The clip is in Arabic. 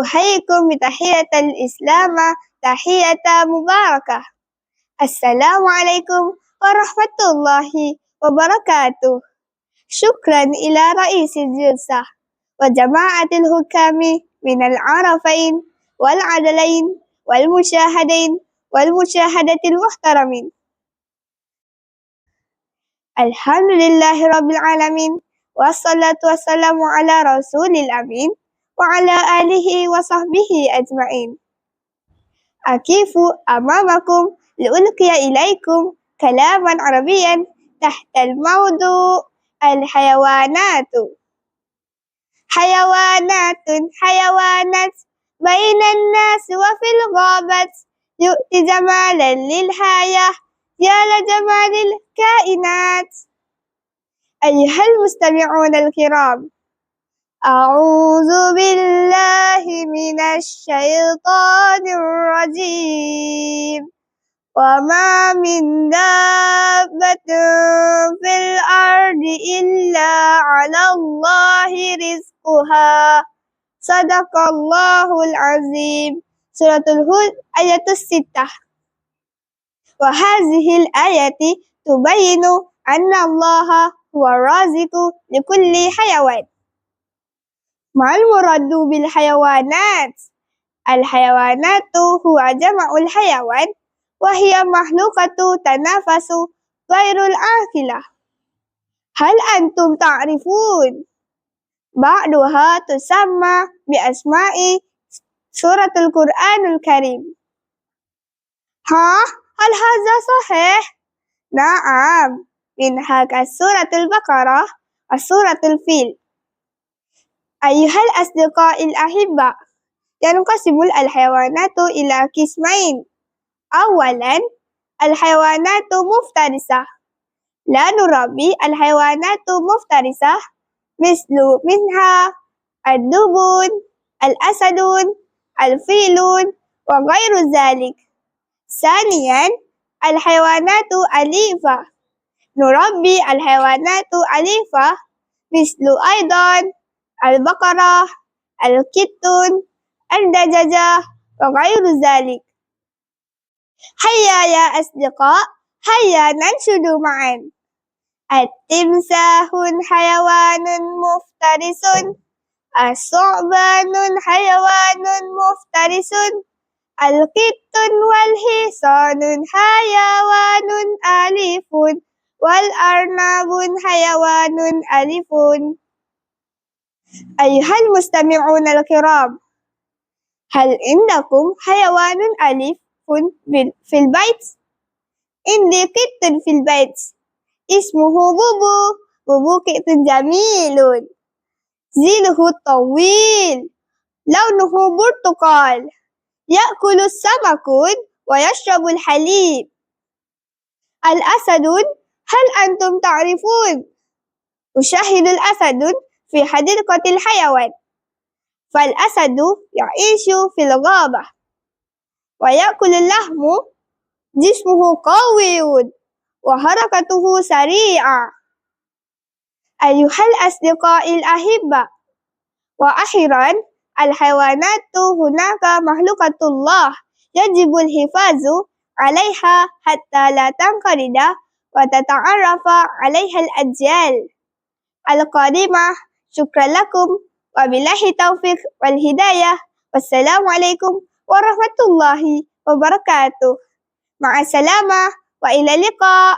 أحييكم بتحية الإسلام تحية مباركة. السلام عليكم ورحمة الله وبركاته. شكرا إلى رئيس الجلسة وجماعة الحكام من العرفين والعدلين والمشاهدين والمشاهدة المحترمين. الحمد لله رب العالمين والصلاة والسلام على رسول الأمين. وعلى آله وصحبه أجمعين. أكيف أمامكم لألقي إليكم كلاما عربيا تحت الموضوع الحيوانات. حيوانات حيوانات بين الناس وفي الغابة يؤتي جمالا للحياة يا لجمال الكائنات. أيها المستمعون الكرام أعوذ بالله من الشيطان الرجيم. وما من دابة في الأرض إلا على الله رزقها. صدق الله العظيم. سورة الهود آية الستة. وهذه الآية تبين أن الله هو الرازق لكل حيوان. ما المراد بالحيوانات؟ الحيوانات هو جمع الحيوان وهي مخلوقة تنافس غير العاقلة هل أنتم تعرفون؟ بعضها تسمى بأسماء سورة القرآن الكريم ها هل هذا صحيح؟ نعم منها كسورة البقرة وسورة الفيل أيها الأصدقاء الأحبة ينقسم الحيوانات إلى قسمين. أولا الحيوانات مفترسة. لا نربي الحيوانات مفترسة مثل منها الدبون الأسد الفيل وغير ذلك. ثانيا الحيوانات أليفة. نربي الحيوانات أليفة مثل أيضا البقرة الكتون الدجاجة وغير ذلك. هيا يا أصدقاء هيا ننشد معا. التمساح حيوان مفترس الثعبان حيوان مفترس القط والحصان حيوان أليف والأرنب حيوان أليف. أيها المستمعون الكرام؟ هل عندكم حيوان أليف في البيت؟ عندي قط في البيت. اسمه بوبو. بوبو قط جميل. ذيله طويل. لونه برتقال. يأكل السمك ويشرب الحليب. الأسد هل أنتم تعرفون؟ أشاهد الأسد في حديقة الحيوان. فالأسد يعيش في الغابة ويأكل اللحم. جسمه قوي وحركته سريعة. أيها الأصدقاء الأحبة وأخيرا الحيوانات هناك مخلوقة الله يجب الحفاظ عليها حتى لا تنقرض وتتعرف عليها الأجيال القادمة. شكرا لكم وبالله التوفيق والهداية والسلام عليكم ورحمة الله وبركاته مع السلامة وإلى اللقاء